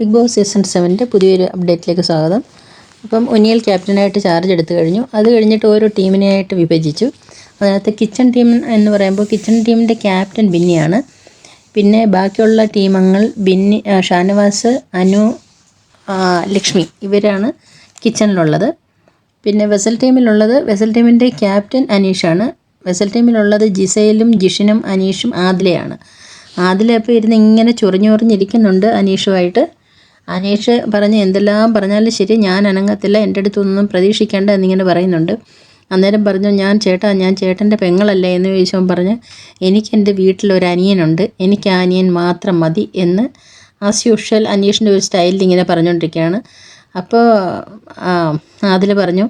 Big boss season സെവന്റെ പുതിയൊരു അപ്ഡേറ്റിലേക്ക് സ്വാഗതം. അപ്പം ഒനിയൽ ക്യാപ്റ്റനായിട്ട് ചാർജ് എടുത്തു കഴിഞ്ഞു. അത് കഴിഞ്ഞിട്ട് ഓരോ ടീമിനെയായിട്ട് വിഭജിച്ചു. അതിനകത്ത് കിച്ചൺ ടീം എന്ന് പറയുമ്പോൾ കിച്ചൺ ടീമിന്റെ ക്യാപ്റ്റൻ ബിന്നിയാണ്. പിന്നെ ബാക്കിയുള്ള ടീമങ്ങൾ ബിന്നി ഷാനവാസ് അനു ലക്ഷ്മി ഇവരാണ് കിച്ചണിലുള്ളത്. പിന്നെ വെസൽ ടീമിലുള്ളത് വെസൽ ടീമിന്റെ ക്യാപ്റ്റൻ അനീഷാണ്. വെസൽ ടീമിലുള്ളത് ജിസയിലും ജിഷിനും അനീഷും ആദിലയാണ്. ആദില അപ്പോൾ ഇരുന്ന് ഇങ്ങനെ ചൊറിഞ്ഞുറിഞ്ഞിരിക്കുന്നുണ്ട് അനീഷുമായിട്ട് അനീഷ് പറഞ്ഞ് എന്തെല്ലാം പറഞ്ഞാലും ശരി ഞാൻ അനങ്ങത്തില്ല എന്റെ അടുത്തൊന്നും പ്രതീക്ഷിക്കേണ്ട എന്നിങ്ങനെ പറയുന്നുണ്ട്. അന്നേരം പറഞ്ഞു ഞാൻ ചേട്ടാ ഞാൻ ചേട്ടന്റെ പെങ്ങളല്ലേ? എന്ന് ചോദിച്ചവൻ പറഞ്ഞ് എനിക്കെന്റെ വീട്ടിലൊരു അനിയനുണ്ട് എനിക്ക് അനിയൻ മാത്രം മതി എന്ന് ആസ് യൂഷ്വൽ അനീഷിന്റെ ഒരു സ്റ്റൈലിൽ ഇങ്ങനെ പറഞ്ഞുകൊണ്ടിരിക്കുകയാണ്. അപ്പോൾ അതിൽ പറഞ്ഞു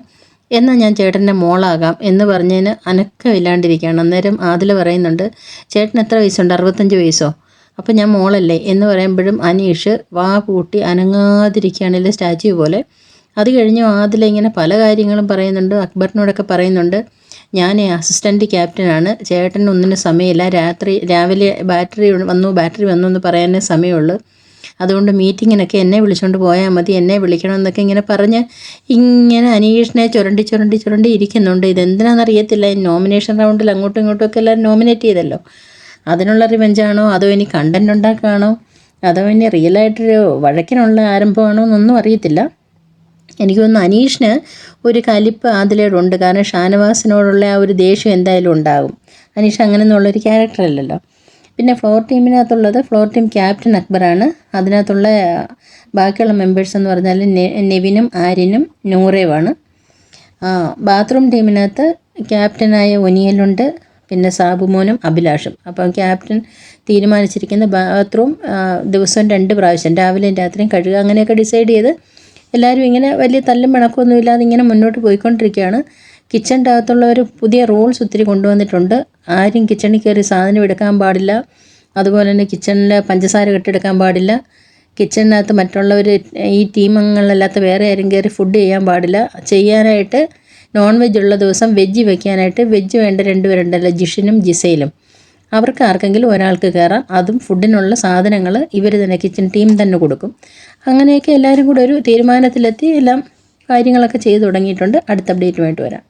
എന്നാൽ ഞാൻ ചേട്ടന്റെ മോളാകാം എന്ന് പറഞ്ഞതിന് അനക്കമില്ലാണ്ടിരിക്കുകയാണ് അന്നേരം ആദിൽ പറയുന്നുണ്ട് ചേട്ടൻ എത്ര വയസ്സുണ്ട്? അറുപത്തഞ്ച് വയസ്സോ? അപ്പോൾ ഞാൻ മോളല്ലേ എന്ന് പറയുമ്പോഴും അനീഷ് വാ കൂട്ടി അനങ്ങാതിരിക്കുകയാണെങ്കിൽ സ്റ്റാച്യു പോലെ. അത് കഴിഞ്ഞ് ആദില ഇങ്ങനെ പല കാര്യങ്ങളും പറയുന്നുണ്ട് അക്ബറിനോടൊക്കെ പറയുന്നുണ്ട്. ഞാൻ അസിസ്റ്റന്റ് ക്യാപ്റ്റനാണ് ചേട്ടന് ഒന്നിനും സമയമില്ല. രാത്രി രാവിലെ ബാറ്ററി വന്നു ബാറ്ററി വന്നു എന്ന് പറയാനേ സമയമുള്ളൂ. അതുകൊണ്ട് മീറ്റിങ്ങിനൊക്കെ എന്നെ വിളിച്ചുകൊണ്ട് പോയാൽ മതി എന്നെ വിളിക്കണം എന്നൊക്കെ ഇങ്ങനെ പറഞ്ഞ് ഇങ്ങനെ അനീഷിനെ ചുരണ്ടി ചുരണ്ടി ചുരണ്ടി ഇരിക്കുന്നുണ്ട്. ഇതെന്തിനാണെന്നറിയത്തില്ല. നോമിനേഷൻ റൗണ്ടിൽ അങ്ങോട്ടും ഇങ്ങോട്ടും ഒക്കെ എല്ലാവരും നോമിനേറ്റ് ചെയ്തല്ലോ. അതിനുള്ള റിവെഞ്ചാണോ? അതോ ഇനി കണ്ടന്റ് ഉണ്ടാക്കുകയാണോ അതോ ഇനി റിയലായിട്ടൊരു വഴക്കിനുള്ള ആരംഭമാണോ എന്നൊന്നും അറിയത്തില്ല. എനിക്ക് തോന്നുന്നു അനീഷിന് ഒരു കലിപ്പ് അതിലേടുണ്ട് കാരണം ഷാനവാസിനോടുള്ള ആ ഒരു ദേഷ്യം എന്തായാലും ഉണ്ടാകും. അനീഷ് അങ്ങനെ എന്നുള്ളൊരു ക്യാരക്ടറല്ലല്ലോ പിന്നെ ഫ്ലോർ ടീമിനകത്തുള്ളത് ഫ്ലോർ ടീം ക്യാപ്റ്റൻ അക്ബറാണ് അതിനകത്തുള്ള ബാക്കിയുള്ള മെമ്പേഴ്സ് എന്ന് പറഞ്ഞാൽ നെവിനും ആര്യനും നൂറേവാണ്. ബാത്റൂം ടീമിനകത്ത് ക്യാപ്റ്റനായ ഒനിയലുണ്ട്. പിന്നെ സാബുമോനും അഭിലാഷും. അപ്പം ക്യാപ്റ്റൻ തീരുമാനിച്ചിരിക്കുന്ന ബാത്റൂം ദിവസവും രണ്ട് പ്രാവശ്യം രാവിലെയും രാത്രിയും കഴുകുക അങ്ങനെയൊക്കെ ഡിസൈഡ് ചെയ്ത് എല്ലാവരും ഇങ്ങനെ വലിയ തല്ലും പിണക്കമൊന്നും ഇല്ലാതെ ഇങ്ങനെ മുന്നോട്ട് പോയിക്കൊണ്ടിരിക്കുകയാണ്. കിച്ചന്റെ അകത്തുള്ള പുതിയ റൂൾസ് ഒത്തിരി കൊണ്ടുവന്നിട്ടുണ്ട്. ആരും കിച്ചണിൽ കയറി സാധനം എടുക്കാൻ പാടില്ല. അതുപോലെ തന്നെ കിച്ചണിൽ പഞ്ചസാര കെട്ടെടുക്കാൻ പാടില്ല. കിച്ചണിനകത്ത് മറ്റുള്ളവർ ഈ ടീമംഗങ്ങളല്ലാത്ത വേറെ ആരും കയറി ഫുഡ് ചെയ്യാൻ പാടില്ല. ചെയ്യാനായിട്ട് നോൺ വെജ് ഉള്ള ദിവസം വെജ് വെക്കാനായിട്ട് വെജ് വേണ്ട രണ്ടുപേരുണ്ടല്ലോ ജിഷിനും ജിസയിലും അവർക്ക് ആർക്കെങ്കിലും ഒരാൾക്ക് കയറാം അതും ഫുഡിനുള്ള സാധനങ്ങൾ ഇവർ തന്നെ കിച്ചൺ ടീം തന്നെ കൊടുക്കും. അങ്ങനെയൊക്കെ എല്ലാവരും കൂടെ ഒരു തീരുമാനത്തിലെത്തി എല്ലാം കാര്യങ്ങളൊക്കെ ചെയ്തു തുടങ്ങിയിട്ടുണ്ട്. അടുത്ത അപ്ഡേറ്റുമായിട്ട് വരാം.